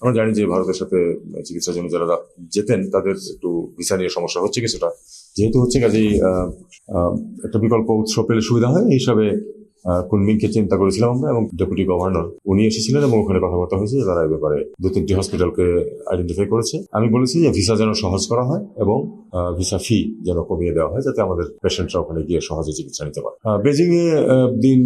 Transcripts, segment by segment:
আমরা জানি যে ভারতের সাথে চিকিৎসার জন্য যারা যেতেন, তাদের একটু ভিসা নিয়ে সমস্যা হচ্ছে কিছুটা যেহেতু হচ্ছে কাজেই একটা বিকল্প উৎস পেলে সুবিধা হয়, এই হিসাবে কুনমিংকে চিন্তা করেছিলাম আমরা এবং ডেপুটি গভর্নর উনি এসেছিলেন এবং ওখানে কথাবার্তা হয়েছে তারা এই ব্যাপারে দু তিনটি হসপিটালকে আইডেন্টিফাই করেছে। আমি বলেছি যে ভিসা যেন সহজ করা হয় এবং ভিসা ফি যেন কমিয়ে দেওয়া হয় যাতে আমাদের পেশেন্টরা ওখানে গিয়ে সহজে চিকিৎসা নিতে পারে। বেজিং এ দিন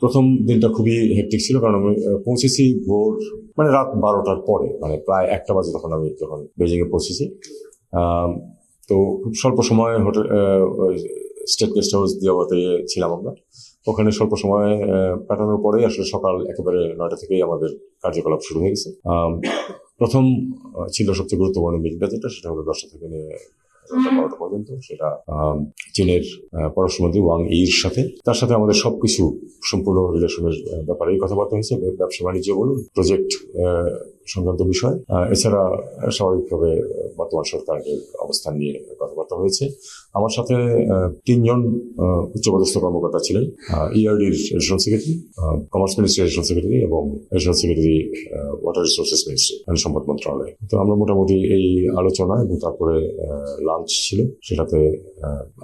প্রথম দিনটা খুবই হেক্টিক ছিল কারণ আমি পৌঁছেছি ভোর মানে রাত বারোটার পরে মানে প্রায় একটা বাজে তখন আমি যখন বেজিং এ পৌঁছেছি। তো খুব স্বল্প সময় হোটেল স্টেট গেস্ট হাউস দিয়াবাতে ছিলাম আমরা। ওখানে স্বল্প সময় কাটানোর পরেই আসলে সকাল একেবারে নয়টা থেকেই আমাদের কার্যকলাপ শুরু হয়ে গেছে। প্রথম ছিল সবচেয়ে গুরুত্বপূর্ণ মিটিংটা যেটা, সেটা হলো দশটা থেকে নিয়ে বারোটা পর্যন্ত। সেটা চীনের পররাষ্ট্রমন্ত্রী ওয়াং ইর সাথে। তার সাথে আমাদের সবকিছু সম্পূর্ণ রিলেশনের ব্যাপারেই কথাবার্তা হয়েছে। ব্যবসা বাণিজ্য বলুন প্রজেক্ট সংক্রান্ত বিষয়। এছাড়া স্বাভাবিকভাবে বর্তমান সরকারের অবস্থান নিয়ে কথাবার্তা হয়েছে। আমার সাথে তিনজন উচ্চপদস্থ কর্মকর্তা ছিলেন। ইআরডির additional secretary commerce ministry additional secretary এবং additional secretary water resources ministry মানে সম্পদ মন্ত্রণালয়। তো আমরা মোটামুটি এই আলোচনা এবং তারপরে লাঞ্চ ছিল। সেটাতে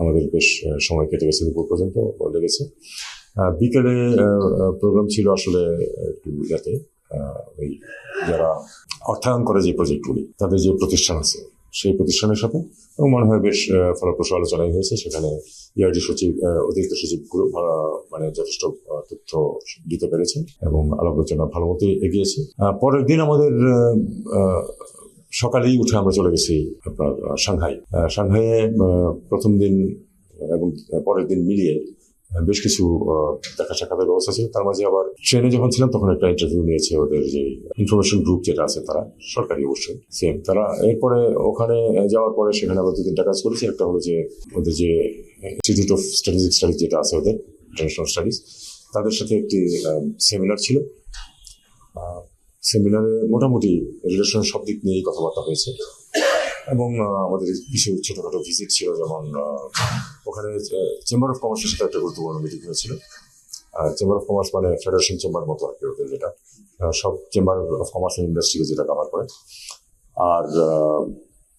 আমাদের বেশ সময় কেটে গেছে দুপুর পর্যন্ত লেগেছে। বিকেলে প্রোগ্রাম ছিল আসলে একটু ইয়াতে। ওই যারা অর্থায়ন করে যে প্রজেক্টগুলি তাদের যে প্রতিষ্ঠান আছে সেই প্রতিষ্ঠানের সাথে এবং মনে হয় বেশ ফলপ্রসূ আলোচনাই হয়েছে। সেখানে ইয়ারডি সচিব আহ, অতিরিক্ত সচিবগুলো মানে যথেষ্ট তথ্য দিতে পেরেছে এবং আলোচনা ভালো মতোই এগিয়েছে। পরের দিন আমাদের সকালেই উঠে আমরা চলে গেছি আপনার সাংহাই। সাংহাইয়ে প্রথম দিন এবং পরের দিন মিলিয়ে বেশ কিছু দেখা সাক্ষাতের ব্যবস্থা ছিল। তার মাঝে আবার ট্রেনে যখন ছিলাম, তখন একটা ইন্টারভিউ নিয়েছে ওদের যে ইনফরমেশন গ্রুপ যেটা আছে, তারা সরকারি অবশ্যই। সেম তারা এরপরে ওখানে যাওয়ার পরে সেখানে আবার দু তিনটা কাজ করেছি। একটা হলো যে ওদের যে ইনস্টিটিউট অফ স্ট্র্যাটেজিক স্টাডিজ যেটা আছে ওদের ইন্টারন্যাশনাল স্টাডিজ তাদের সাথে একটি সেমিনার ছিল। সেমিনারে মোটামুটি রিলেশনের সব দিক নিয়েই কথাবার্তা হয়েছে। এবং আমাদের কিছু ছোটখাটো ভিজিট ছিল যেমন ওখানে চেম্বার অফ কমার্সের সাথে একটা গুরুত্বপূর্ণ মিটিং হয়েছিল। চেম্বার অফ কমার্স মানে ফেডারেশন চেম্বার মতো আর কি ওদের যেটা। সব চেম্বার অফ কমার্স ইন্ডাস্ট্রিকে যেটা কভার করে। আর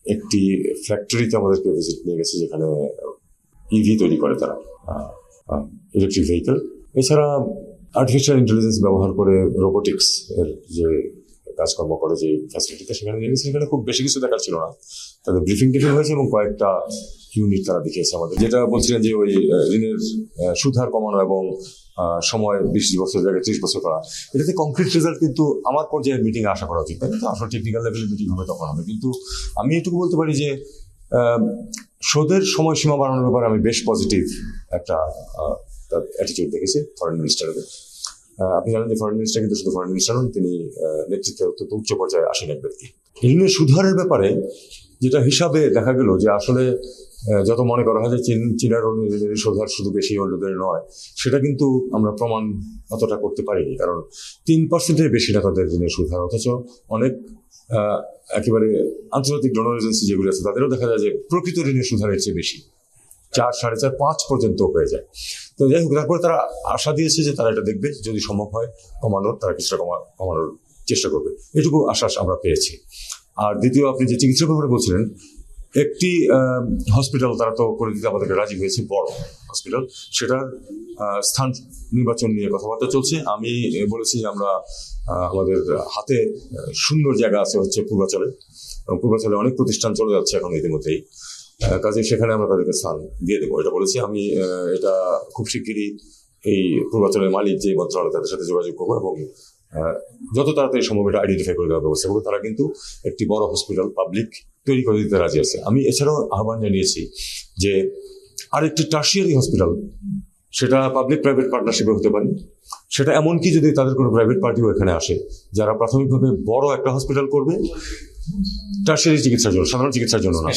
একটি ফ্যাক্টরিতে আমাদেরকে ভিজিট নিয়ে গেছে যেখানে ইভি তৈরি করে তারা। ইলেকট্রিক ভেহিকেল এছাড়া আর্টিফিশিয়াল ইন্টেলিজেন্স ব্যবহার করে রোবোটিক্স এর যে কাজকর্ম করে যে ফ্যাসিলিটিতে সেখানে নিয়ে সেখানে খুব বেশি কিছু দেখার ছিল না। তাদের ব্রিফিং টিফিং হয়েছে এবং কয়েকটা ইউনিট তারা দেখিয়েছে আমাদের। যেটা বলছিলেন যে ওই ঋণের সুদহার কমানো এবং সময় বিশ বছর, জায়গায় ত্রিশ বছর করা। এটাতে কংক্রিট রেজাল্ট কিন্তু আমার পর্যায়ের মিটিং আশা করা উচিত তাই না? তো আসলে টেকনিক্যাল লেভেলের মিটিং হবে তখন হবে। কিন্তু আমি এটুকু বলতে পারি যে সুদের সময়সীমা বাড়ানোর ব্যাপারে আমি বেশ পজিটিভ একটা অ্যাটিটিউড দেখেছি ফরেন মিনিস্টারের আপনি জানেন যে ফরেন মিনিস্টার কিন্তু শুধু ফরেন মিনিস্টার নন, তিনি নেতৃত্বে অত্যন্ত উচ্চ পর্যায়ে আসেন এক ব্যক্তি। ঋণের সুধারের ব্যাপারে যেটা হিসাবে দেখা গেল যে আসলে যত মনে করা হয় যে চীন, চীনের ঋণের সুধার শুধু বেশি অন্যদের নয়, সেটা কিন্তু আমরা প্রমাণ অতটা করতে পারিনি। কারণ তিন পার্সেন্টের বেশি না তাদের ঋণের সুধার, অথচ অনেক একেবারে আন্তর্জাতিক ডোনার এজেন্সি যেগুলো আছে, তাদেরও দেখা যায় যে প্রকৃত ঋণের সুধারের চেয়ে বেশি। চার, সাড়ে চার, পাঁচ পর্যন্ত হয়ে যায়। তো যাই হোক, তারপরে তারা আশা দিয়েছে যে তারা এটা দেখবে, যদি সম্ভব হয় কমানোর, তারা কিছুটা কমা, কমানোর চেষ্টা করবে। এটুকু আশ্বাস আমরা পেয়েছি। আর দ্বিতীয়, আপনি যে চিকিৎসার ব্যাপারে বলছিলেন, একটি হসপিটাল তারা তো করে দিতে আমাদেরকে রাজি হয়েছে, বড় হসপিটাল সেটার স্থান নির্বাচন নিয়ে কথাবার্তা চলছে। আমি বলেছি যে আমরা আমাদের হাতে সুন্দর জায়গা আছে হচ্ছে পূর্বাচলে। এবং পূর্বাচলে অনেক প্রতিষ্ঠান চলে যাচ্ছে এখন ইতিমধ্যেই। কাজে সেখানে আমরা তাদেরকে স্থান দিয়ে দেবো। এটা বলেছি, আমি এটা খুব শিগগিরই এই পূর্বাচলের মালিক যে মন্ত্রণালয়, তাদের সাথে যোগাযোগ করব এবং যত তাড়াতাড়ি সম্ভব এটা আইডেন্টিফাই করে দেওয়ার ব্যবস্থা করব। তারা কিন্তু একটি বড় হসপিটাল পাবলিক তৈরি করে দিতে রাজি আছে। আমি এছাড়াও আহ্বান জানিয়েছি যে আরেকটি টার্সিয়ারি হসপিটাল সেটা পাবলিক প্রাইভেট পার্টনারশিপে হতে পারে। সেটা এমনকি যদি তাদের কোনো প্রাইভেট পার্টিও এখানে আসে, যারা প্রাথমিকভাবে বড় একটা হসপিটাল করবে টার্সিয়ারি চিকিৎসার জন্য, সাধারণ চিকিৎসার জন্য না।